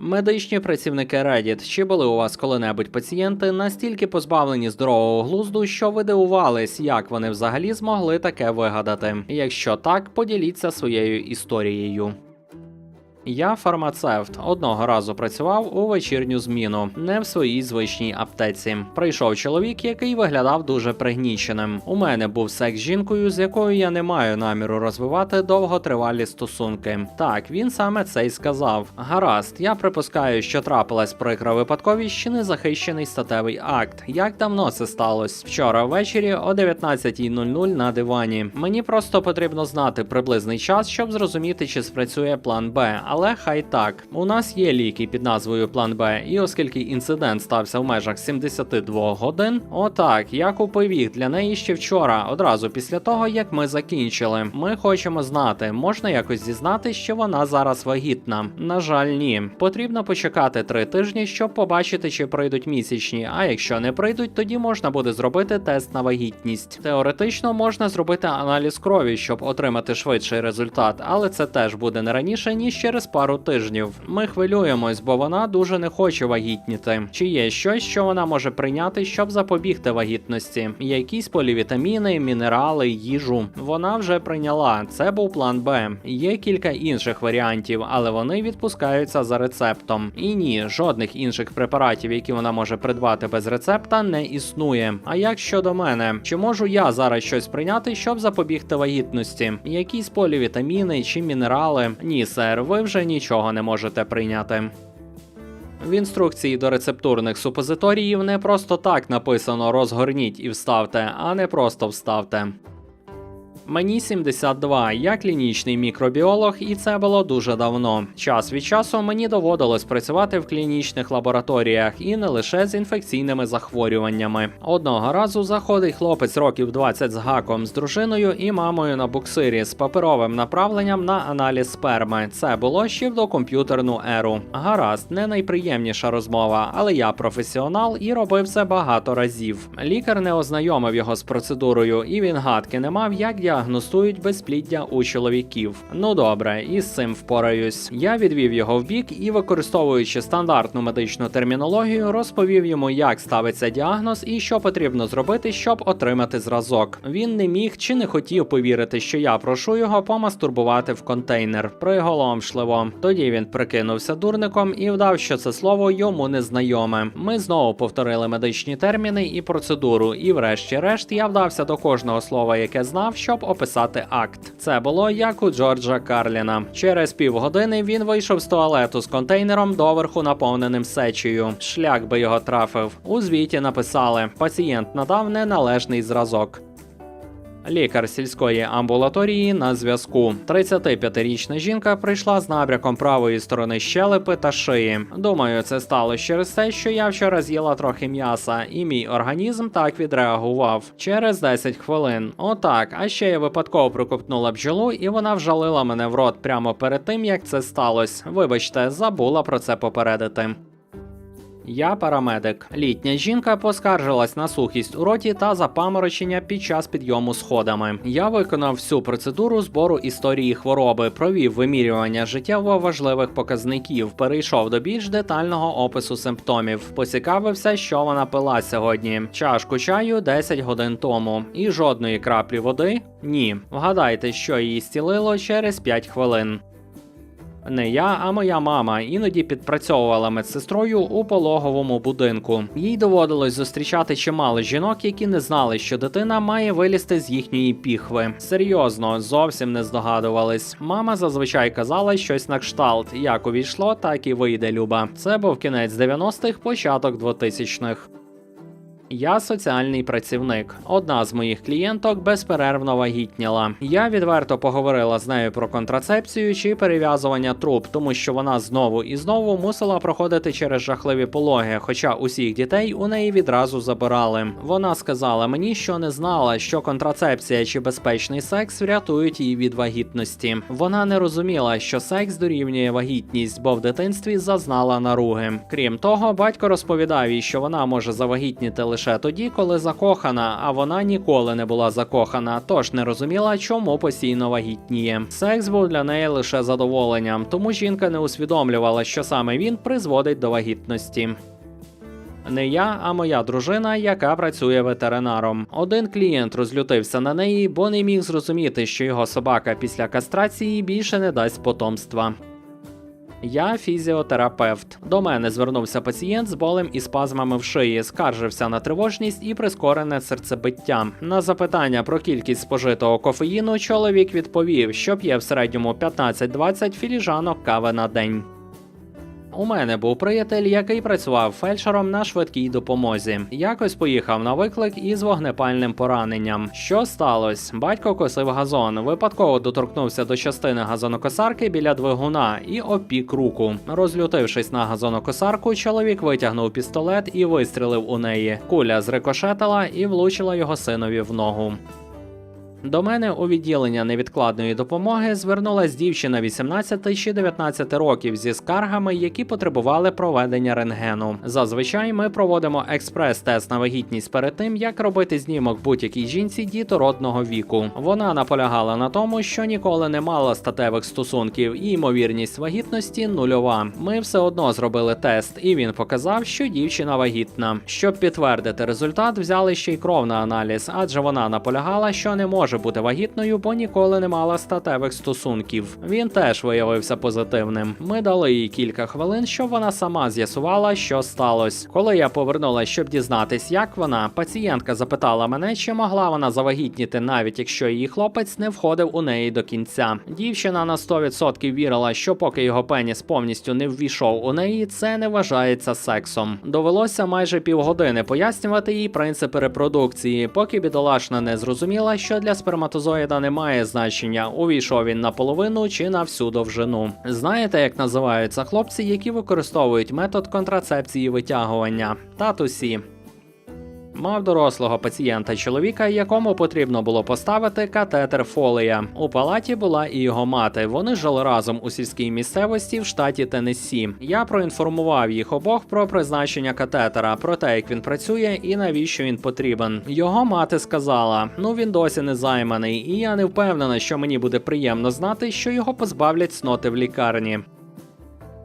Медичні працівники Reddit, чи були у вас коли-небудь пацієнти настільки позбавлені здорового глузду, що ви дивувались, як вони взагалі змогли таке вигадати? Якщо так, поділіться своєю історією. Я фармацевт. Одного разу працював у вечірню зміну, не в своїй звичній аптеці. Прийшов чоловік, який виглядав дуже пригніченим. У мене був секс з жінкою, з якою я не маю наміру розвивати довготривалі стосунки. Так, він саме це й сказав. Гаразд, я припускаю, що трапилась прикра випадковість чи незахищений статевий акт. Як давно це сталося? Вчора ввечері о 19.00 на дивані. Мені просто потрібно знати приблизний час, щоб зрозуміти, чи спрацює план Б. Але хай так. У нас є ліки під назвою План Б, і оскільки інцидент стався в межах 72 годин, отак, я купив їх для неї ще вчора, одразу після того, як ми закінчили. Ми хочемо знати, можна якось зізнати, що вона зараз вагітна. На жаль, ні. Потрібно почекати три тижні, щоб побачити, чи прийдуть місячні. А якщо не прийдуть, тоді можна буде зробити тест на вагітність. Теоретично можна зробити аналіз крові, щоб отримати швидший результат, але це теж буде не раніше, ніж через пару тижнів. Ми хвилюємось, бо вона дуже не хоче вагітніти. Чи є щось, що вона може прийняти, щоб запобігти вагітності? Якісь полівітаміни, мінерали, їжу. Вона вже прийняла. Це був план Б. Є кілька інших варіантів, але вони відпускаються за рецептом. І ні, жодних інших препаратів, які вона може придбати без рецепта, не існує. А як щодо мене, чи можу я зараз щось прийняти, щоб запобігти вагітності? Якісь полівітаміни чи мінерали? Ні, сер, ви вже нічого не можете прийняти. В інструкції до рецептурних супозиторіїв не просто так написано розгорніть і вставте, а не просто вставте. Мені 72, я клінічний мікробіолог, і це було дуже давно. Час від часу мені доводилось працювати в клінічних лабораторіях і не лише з інфекційними захворюваннями. Одного разу заходить хлопець років 20 з гаком з дружиною і мамою на буксирі з паперовим направленням на аналіз сперми. Це було ще в докомп'ютерну еру. Гаразд, не найприємніша розмова, але я професіонал і робив це багато разів. Лікар не ознайомив його з процедурою, і він гадки не мав, як діагностують безпліддя у чоловіків. Ну добре, і з цим впораюсь. Я відвів його в бік і, використовуючи стандартну медичну термінологію, розповів йому, як ставиться діагноз і що потрібно зробити, щоб отримати зразок. Він не міг чи не хотів повірити, що я прошу його помастурбувати в контейнер. Приголомшливо. Тоді він прикинувся дурником і вдав, що це слово йому незнайоме. Ми знову повторили медичні терміни і процедуру, і, врешті-решт, я вдався до кожного слова, яке знав, щоб описати акт. Це було як у Джорджа Карліна. Через півгодини він вийшов з туалету з контейнером доверху наповненим сечею. Шлях би його трафив. У звіті написали: пацієнт надав неналежний зразок. Лікар сільської амбулаторії на зв'язку. 35-річна жінка прийшла з набряком правої сторони щелепи та шиї. Думаю, це сталося через те, що я вчора з'їла трохи м'яса, і мій організм так відреагував через 10 хвилин. Отак. А ще я випадково прикопнула бджолу, і вона вжалила мене в рот прямо перед тим, як це сталося. Вибачте, забула про це попередити. Я парамедик. Літня жінка поскаржилась на сухість у роті та запаморочення під час підйому сходами. Я виконав всю процедуру збору історії хвороби, провів вимірювання життєво важливих показників, перейшов до більш детального опису симптомів. Поцікавився, що вона пила сьогодні. Чашку чаю 10 годин тому. І жодної краплі води? Ні. Вгадайте, що її стілило через 5 хвилин. Не я, а моя мама іноді підпрацьовувала медсестрою у пологовому будинку. Їй доводилось зустрічати чимало жінок, які не знали, що дитина має вилізти з їхньої піхви. Серйозно, зовсім не здогадувались. Мама зазвичай казала щось на кшталт: як увійшло, так і вийде Люба. Це був кінець 90-х, початок 2000-х. Я соціальний працівник. Одна з моїх клієнток безперервно вагітніла. Я відверто поговорила з нею про контрацепцію чи перев'язування труб, тому що вона знову і знову мусила проходити через жахливі пологи, хоча усіх дітей у неї відразу забирали. Вона сказала мені, що не знала, що контрацепція чи безпечний секс врятують її від вагітності. Вона не розуміла, що секс дорівнює вагітність, бо в дитинстві зазнала наруги. Крім того, батько розповідав їй, що вона може завагітніти лише лише тоді, коли закохана, а вона ніколи не була закохана, тож не розуміла, чому постійно вагітніє. Секс був для неї лише задоволенням, тому жінка не усвідомлювала, що саме він призводить до вагітності. Не я, а моя дружина, яка працює ветеринаром. Один клієнт розлютився на неї, бо не міг зрозуміти, що його собака після кастрації більше не дасть потомства. Я фізіотерапевт. До мене звернувся пацієнт з болем і спазмами в шиї, скаржився на тривожність і прискорене серцебиття. На запитання про кількість спожитого кофеїну чоловік відповів, що п'є в середньому 15-20 філіжанок кави на день. У мене був приятель, який працював фельдшером на швидкій допомозі. Якось поїхав на виклик із вогнепальним пораненням. Що сталося? Батько косив газон, випадково доторкнувся до частини газонокосарки біля двигуна і опік руку. Розлютившись на газонокосарку, чоловік витягнув пістолет і вистрілив у неї. Куля зрикошетила і влучила його синові в ногу. До мене у відділення невідкладної допомоги звернулась дівчина 18 чи 19 років зі скаргами, які потребували проведення рентгену. Зазвичай ми проводимо експрес-тест на вагітність перед тим, як робити знімок будь-якій жінці дітородного віку. Вона наполягала на тому, що ніколи не мала статевих стосунків, і ймовірність вагітності нульова. Ми все одно зробили тест, і він показав, що дівчина вагітна. Щоб підтвердити результат, взяли ще й кров на аналіз, адже вона наполягала, що не може бути вагітною, бо ніколи не мала статевих стосунків. Він теж виявився позитивним. Ми дали їй кілька хвилин, щоб вона сама з'ясувала, що сталося. Коли я повернулася, щоб дізнатись, як вона, пацієнтка запитала мене, чи могла вона завагітніти, навіть якщо її хлопець не входив у неї до кінця. Дівчина на 100% вірила, що поки його пеніс повністю не ввійшов у неї, це не вважається сексом. Довелося майже півгодини пояснювати їй принципи репродукції, поки бідолашна не зрозуміла, що для сперматозоїда не має значення, увійшов він наполовину чи на всю довжину. Знаєте, як називаються хлопці, які використовують метод контрацепції витягування? Татусі. Мав дорослого пацієнта чоловіка, якому потрібно було поставити катетер фолія. У палаті була і його мати. Вони жили разом у сільській місцевості в штаті Теннессі. Я проінформував їх обох про призначення катетера, про те, як він працює і навіщо він потрібен. Його мати сказала: ну він досі не займаний, і я не впевнена, що мені буде приємно знати, що його позбавлять сноти в лікарні.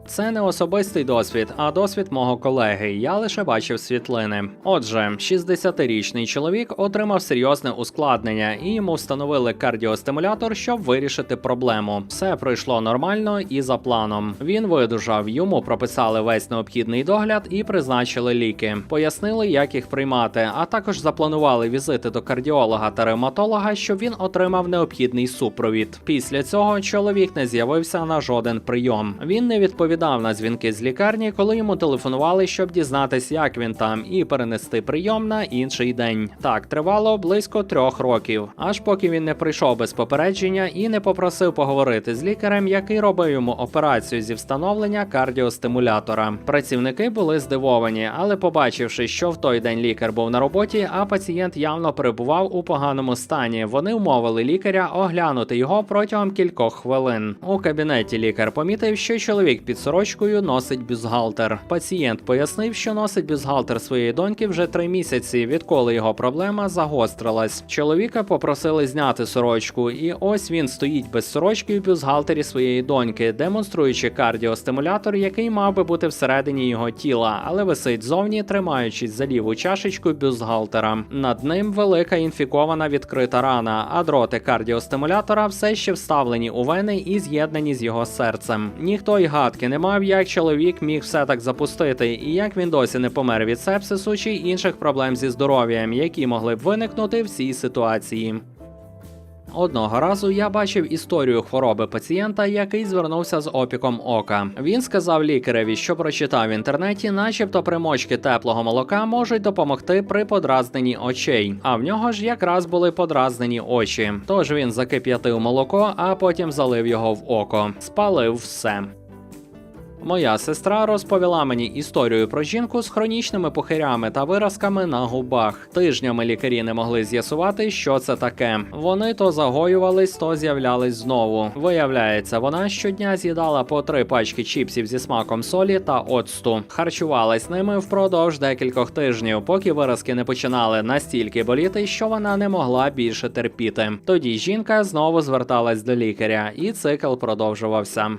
Це не особистий досвід, а досвід мого колеги. Я лише бачив світлини. Отже, 60-річний чоловік отримав серйозне ускладнення, і йому встановили кардіостимулятор, щоб вирішити проблему. Все пройшло нормально і за планом. Він видужав, йому прописали весь необхідний догляд і призначили ліки. Пояснили, як їх приймати, а також запланували візити до кардіолога та ревматолога, щоб він отримав необхідний супровід. Після цього чоловік не з'явився на жоден прийом. Він не відповідав на дзвінки з лікарні, коли йому телефонували, щоб дізнатись, як він там, і перенести прийом на інший день. Так тривало близько трьох років, аж поки він не прийшов без попередження і не попросив поговорити з лікарем, який робив йому операцію зі встановлення кардіостимулятора. Працівники були здивовані, але побачивши, що в той день лікар був на роботі, а пацієнт явно перебував у поганому стані. Вони вмовили лікаря оглянути його протягом кількох хвилин. У кабінеті лікар помітив, що чоловік під сорочкою носить бюстгальтер. Пацієнт пояснив, що носить бюстгальтер своєї доньки вже три місяці, відколи його проблема загострилась. Чоловіка попросили зняти сорочку, і ось він стоїть без сорочки в бюстгальтері своєї доньки, демонструючи кардіостимулятор, який мав би бути всередині його тіла, але висить зовні, тримаючись за ліву чашечку бюстгальтера. Над ним велика інфікована відкрита рана, а дроти кардіостимулятора все ще вставлені у вени і з'єднані з його серцем. Ніхто й гадки не мав, як чоловік міг все так запустити, і як він досі не помер від сепсису чи інших проблем зі здоров'ям, які могли б виникнути в цій ситуації. Одного разу я бачив історію хвороби пацієнта, який звернувся з опіком ока. Він сказав лікареві, що прочитав в інтернеті, начебто примочки теплого молока можуть допомогти при подразненні очей. А в нього ж якраз були подразнені очі. Тож він закип'ятив молоко, а потім залив його в око, спалив все. Моя сестра розповіла мені історію про жінку з хронічними пухирями та виразками на губах. Тижнями лікарі не могли з'ясувати, що це таке. Вони то загоювались, то з'являлись знову. Виявляється, вона щодня з'їдала по три пачки чіпсів зі смаком солі та оцту. Харчувалась ними впродовж декількох тижнів, поки виразки не починали настільки боліти, що вона не могла більше терпіти. Тоді жінка знову зверталась до лікаря, і цикл продовжувався.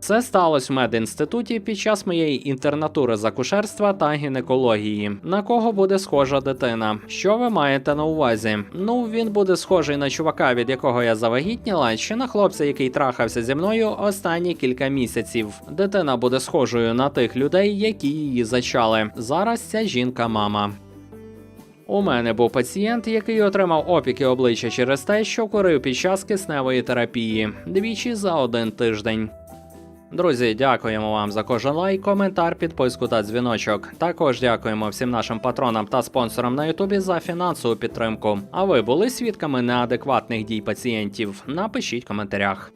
Це сталося в медінституті під час моєї інтернатури з акушерства та гінекології. На кого буде схожа дитина? Що ви маєте на увазі? Ну він буде схожий на чувака, від якого я завагітніла, чи на хлопця, який трахався зі мною останні кілька місяців. Дитина буде схожою на тих людей, які її зачали. Зараз ця жінка мама. У мене був пацієнт, який отримав опіки обличчя через те, що курив під час кисневої терапії двічі за один тиждень. Друзі, дякуємо вам за кожен лайк, коментар, підписку та дзвіночок. Також дякуємо всім нашим патронам та спонсорам на Ютубі за фінансову підтримку. А ви були свідками неадекватних дій пацієнтів? Напишіть в коментарях.